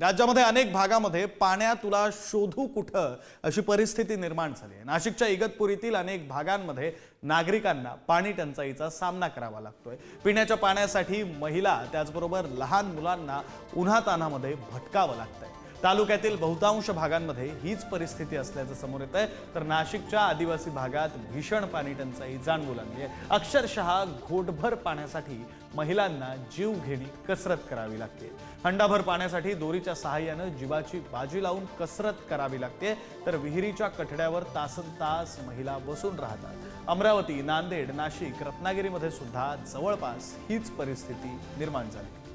राज्यामध्ये अनेक भागामध्ये पाण्या तुला शोधू कुठं अशी परिस्थिती निर्माण झाली आहे. नाशिकच्या इगतपुरीतील अनेक भागांमध्ये नागरिकांना पाणी टंचाईचा सामना करावा लागतोय. पिण्याच्या पाण्यासाठी महिला त्याचबरोबर लहान मुलांना उन्हातानामध्ये भटकावं लागतंय. तालुक्यातील बहुतांश भागांमध्ये हीच परिस्थिती असल्याचं समोर येत आहे तर नाशिकच्या आदिवासी भागात भीषण पाणी टंचाई जाणवू लागली आहे. अक्षरशः घोटभर पाण्यासाठी महिलांना जीव घेणी कसरत करावी लागते. हंडाभर पाण्यासाठी दोरीच्या सहाय्यानं जीवाची बाजी लावून कसरत करावी लागते. तर विहिरीच्या कठड्यावर तासन तास महिला बसून राहतात. अमरावती नांदेड नाशिक रत्नागिरीमध्ये सुद्धा जवळपास हीच परिस्थिती निर्माण झाली.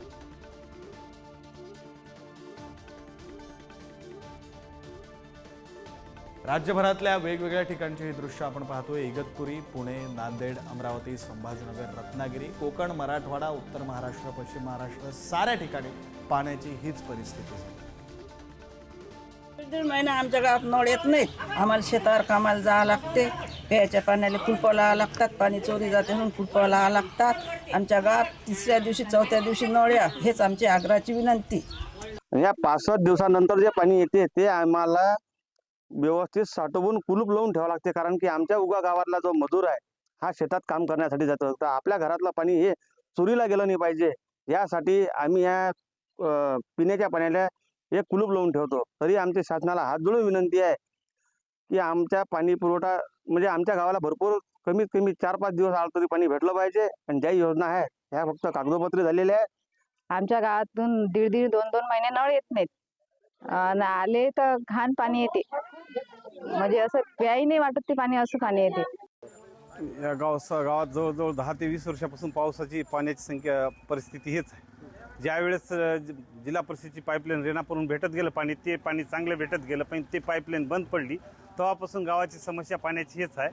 राज्यभरातल्या वेगवेगळ्या ठिकाणची ही दृश्य आपण पाहतोय. इगतपुरी पुणे नांदेड अमरावती संभाजीनगर रत्नागिरी कोकण मराठवाडा उत्तर महाराष्ट्र पश्चिम महाराष्ट्र साऱ्या ठिकाणी पाण्याची हीच परिस्थिती झाली. दीड महिना आमच्या गावात नळ येत नाहीत. आम्हाला शेतावर कामाला जावं लागते. प्यायच्या पाण्याला कुलपं लावा लागतात. पाणी चोरी जाते म्हणून कुलपं लावा लागतात. आमच्या गावात तिसऱ्या दिवशी चौथ्या दिवशी नळ या. हेच आमची आग्रहाची विनंती. या पाच सात दिवसानंतर जे पाणी येते ते आम्हाला व्यवस्थित साठवून कुलूप लावून ठेवावं लागते. कारण की आमच्या उगा गावातला जो मजूर आहे हा शेतात काम करण्यासाठी जातो. तर आपल्या घरातलं पाणी हे चोरीला गेलं नाही पाहिजे. यासाठी आम्ही या पिण्याच्या पाण्याला एक कुलूप लावून ठेवतो. तरी आमच्या शासनाला हात जोडून विनंती आहे की आमच्या पाणी पुरवठा म्हणजे आमच्या गावाला भरपूर कमीत कमी चार पाच दिवस आलं तरी पाणी भेटलं पाहिजे. आणि ज्या योजना आहे ह्या फक्त कागदोपत्री झालेल्या आहेत. आमच्या गावातून दीड दीड दोन दोन महिने नळ येत नाहीत. आले तर घाण पाणी येते. म्हणजे असं प्यायही नाही वाटत ते पाणी असं पाणी येते या गाव गावात जवळजवळ दहा ते वीस वर्षापासून पावसाची पाण्याची संख्या परिस्थिती हेच आहे. ज्यावेळेस जिल्हा परिषदेची पाईपलाईन रेणापूरून भेटत गेलं पाणी ते पाणी चांगलं भेटत गेलं पण ते पाईपलाईन बंद पडली तेव्हापासून गावाची समस्या पाण्याची हेच आहे.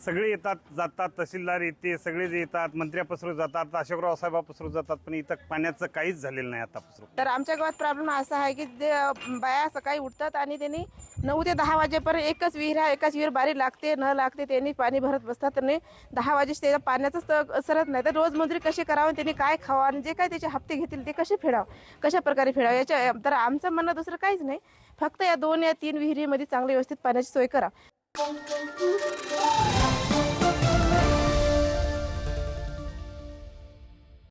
सगळे येतात जातात तहसीलदार येते सगळे जे येतात मंत्र्यापसरू जातात अशोकराव साहेबापसरू जातात पण इथं पाण्याचं काहीच झालेलं नाही आता पसरू तर आमच्या गावात प्रॉब्लेम असा आहे की जे बाया सकाळी उठतात आणि त्यांनी नऊ ते दहा वाजेपर्यंत एकच विहीर आहे एकाच विहीर बारी लागते न लागते त्यांनी पाणी भरत बसतात आणि दहा वाजे त्याच्या पाण्याचंच तर सरत नाही. तर रोज मजुरी कशी करावं त्यांनी काय खावं आणि जे काय त्याचे हप्ते घेतील ते कसे फेडावं कशा प्रकारे फेडावं याच्या तर आमचं म्हणणं दुसरं काहीच नाही. फक्त या दोन या तीन विहिरीमध्ये चांगली व्यवस्थित पाण्याची सोय करा.